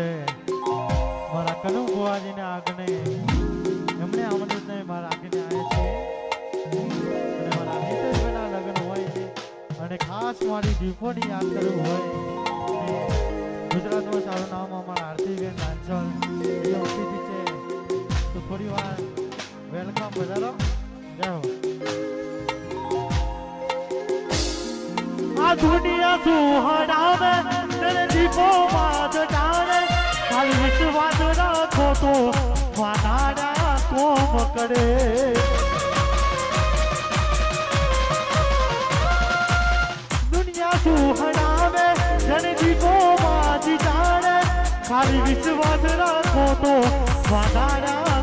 છે. મારા કનુ બુવાજીને આગને એમને આમંત્રિત મારા આગને આવ્યા છે. અને મારા લગ્ન હોય છે. અને ખાસ મારી દીપોની યાદ કરવું હોય ગુજરાતમાં સારું નામ અમારા આરતીબેન લાંચલ એ ઓફિસ છે. તો થોડી વાર વેલકમ બધાનો. જય હો. દુનિયા સુહરાવે તેને દીપો ડાળે ખાલી વિશ્વાસ રાખો તો વાનાડા કોમ કરે દુનિયા સુહરાવે તેને દીપો બાદ ડાળે ખાલી વિશ્વાસ રાખો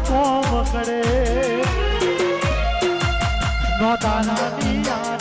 કોમ કરે નોતારાની આદાન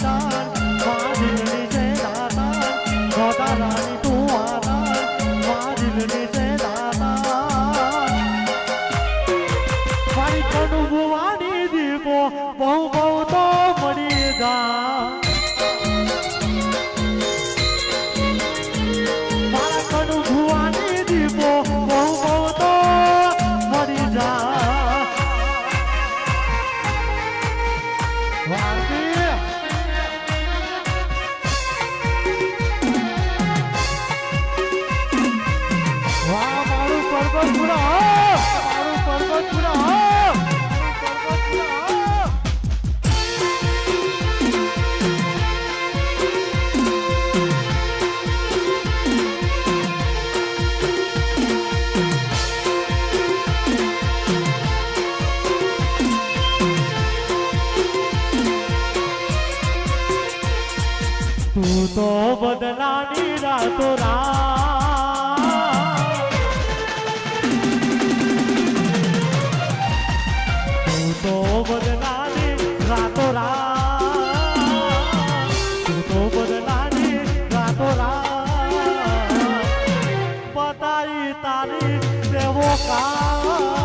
બદલાની રાતો રાત પતાઈ તારી દેવો કા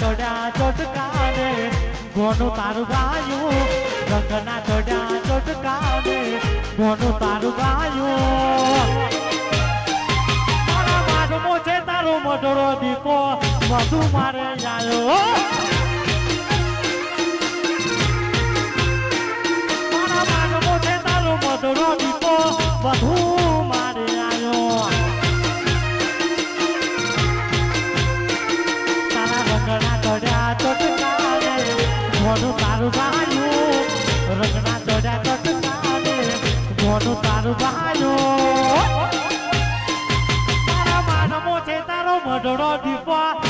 રંગના ચોટકાને, ગોનું તારું ગાયું. રંગના તડ્યા ચોટકાને, ગોનું તારું ગાયું. તારા માગમો છે તારો મઢડો દીપો વધુ મારે આવ્યો મારા માગમો દીપો વધુ તારું બહાનું રંગના ચડ્યા ચટકારે સોનું તારું બહાનું તારા માનમો છે તારો મઢડો દીપા.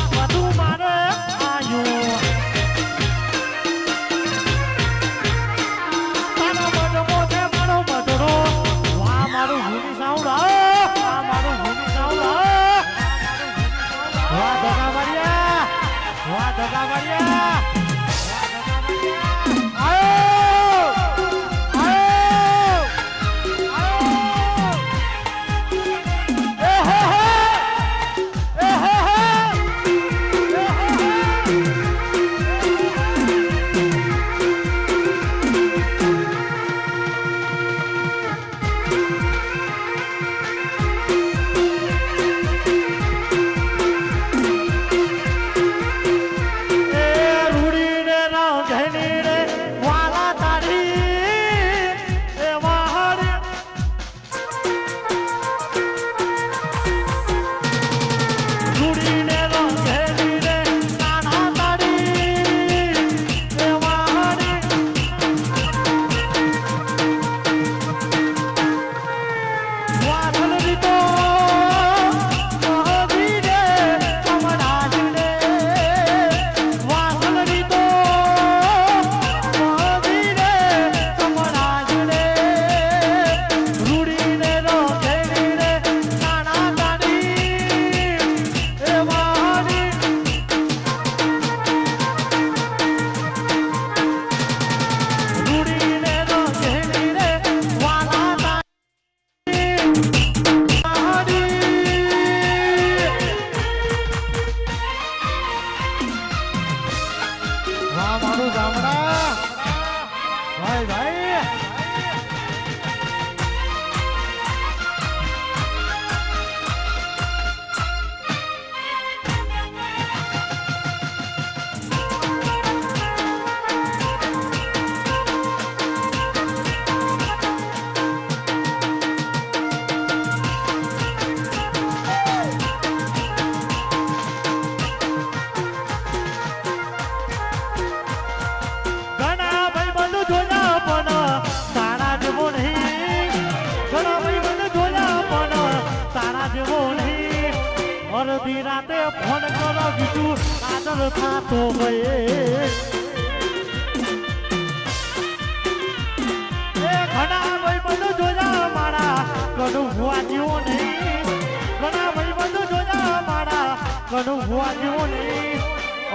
અડધી રાતે ફોન કરો બીજું આદર થતો હોય. એ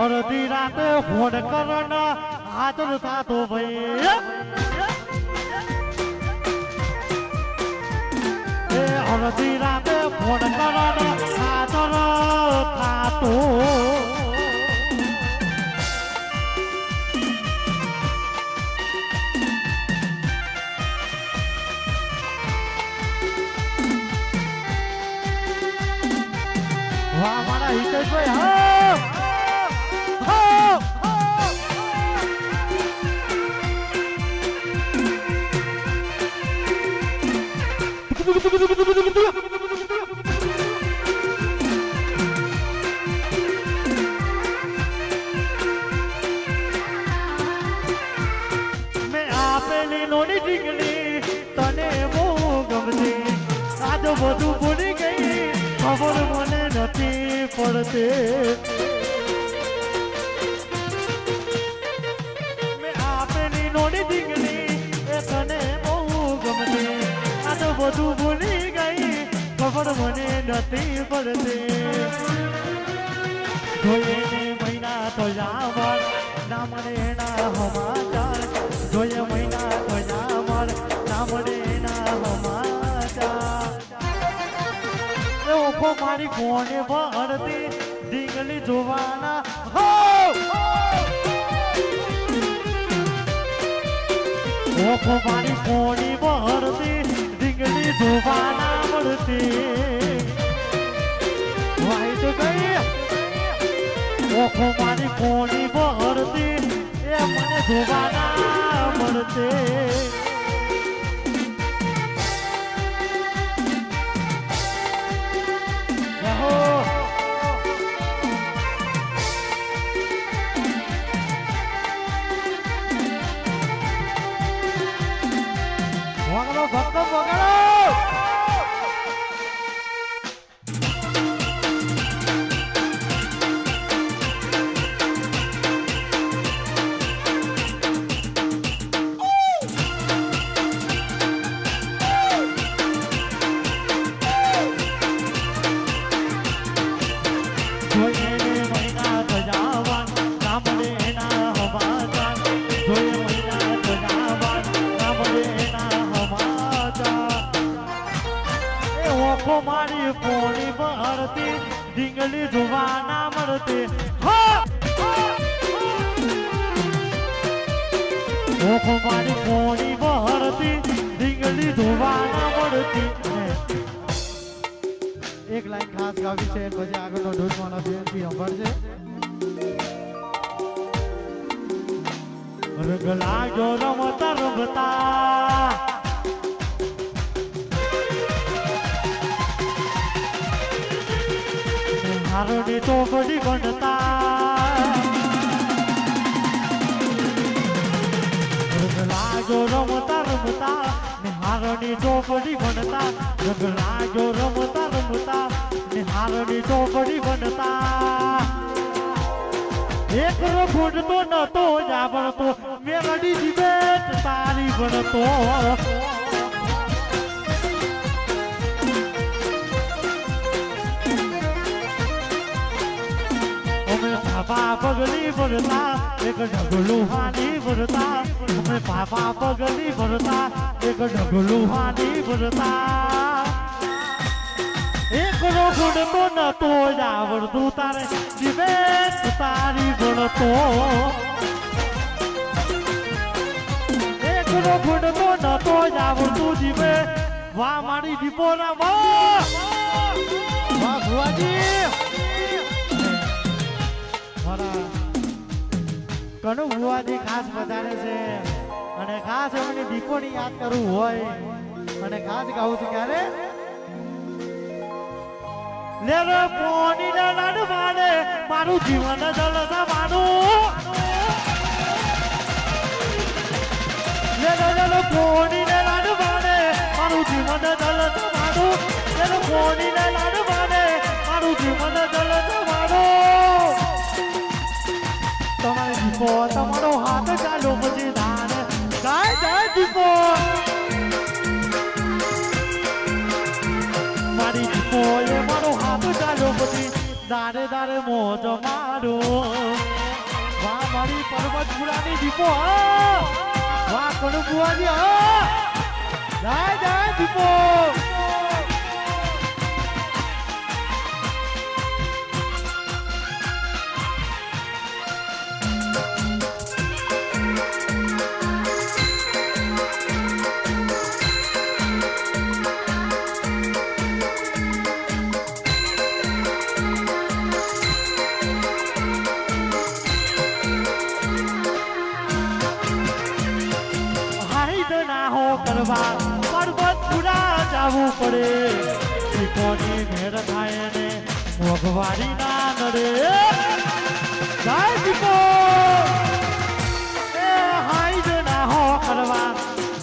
અડધી રાતે ફોન કરો હાજર થતો ભાઈ અડધી નોની ટીકડી તને બહુ ગમતી. આજ બધું ભૂલી ગઈ. ખબર મને નથી પડતી. ખબર નથી પડતી. જોઈએ મહિના તો જામર ના મને એના સમાચાર જોઈએ મહિના તો જામર ના મને એના સમાચાર એ ઓખો મારી કોને ભરતી ડીંગલી જોવાના. હો! ઓખો મારી કોની ભરતી ડીંગલી જોવાના. મળતી વાઈ તો ગઈ ઓખો મારી કોણી ભરતી એ મને જોવાના મળતે ઢીંગલી જોવા ના મળતી ઓખો મારી કોણી બહરતી ઢીંગલી જોવા ના મળતી. એક લાઈન ખાસ ગાવી છે, પછી આગળનો ઢોલવાનો બેનથી સંભાળશે રંગ લાગ્યો રમતા રમતા. હારોની તો બડી બનતા જો રમતા રમતા ને હારોની ચોપડી બનતા રંગ જો રમતા રમતા ને હારોની ચોપડી બનતા એક રફૂટ તો નતો જાબડતો મેલડી જીબેટ તારી બનતો પાપા પગલી ભરતા એક ઢગલું હાની ભરતા અમે પાપા પગલી ભરતા એક ઢગલું હાની ભરતા એક રોગુડ તો નતો જ આવડતું તારે દિવેશ તારી ભણતો એક રોગુડ તો નતો જ આવડતું જીવે વાહ મારી દીપોના વાહ વાહ ભુવાજી મારા કનુ ખાસ વધારે છે. અને ખાસ એમની દીપોની યાદ કરવું હોય, અને ખાસ ગાવું છું ક્યારે? લેરો પોની ને લડવાને મારું જીવન જલસા લે લેરો લેરો પોની ને લડવાને મારું જીવન જલસા લે લેરો પોની ને લડવાને મારું જીવન જલસા તમારે દીપો તમારો હાથ ચાલુ પછી ધાન ગાય જાય દીપો. મારી દીપો એ મારો હાથ ચાલુ પછી દારે દારે મોજ મારો. વાહ, મારી પર્વત પુરાની દીપો વાહ, કણુ બુવાજી હા. જાય જાય દીપો. મોઘવારી ના નડે જાય દીપો એ હાઈટ ના હો કરવા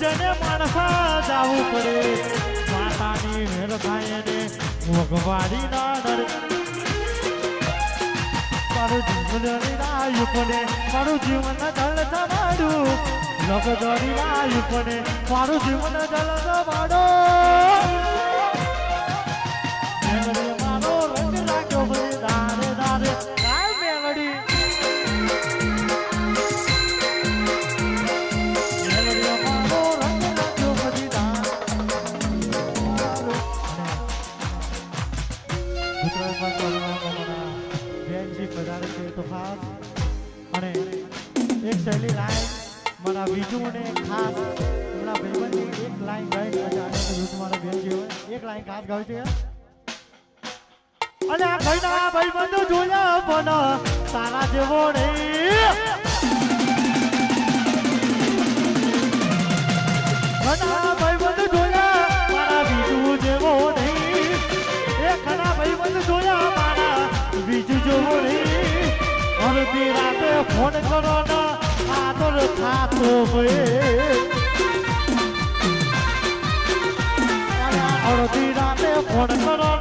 જેને માણસ જાવું પડે માતાની મેળ થાય ને મોઘવારી ના નડે મારું જીવન રાયું પડે મારું જીવન જળ જમાડું લોક દોરી રાયું પડે મારું જીવન જળ જમાડો બીજું અને ખાસ એમના ભાઈબંધની એક લાઈન ગાઈ આવે તો જૂથ મારા બેનજી હોય એક લાઈન ખાસ ગાવી છે. અને આ ભાઈના ભાઈબંધો જોયા પણ તારા જેવો નહીં. ફોન કરો ને তোর থাকো হয়ে অড়দি রাতে ফোন করো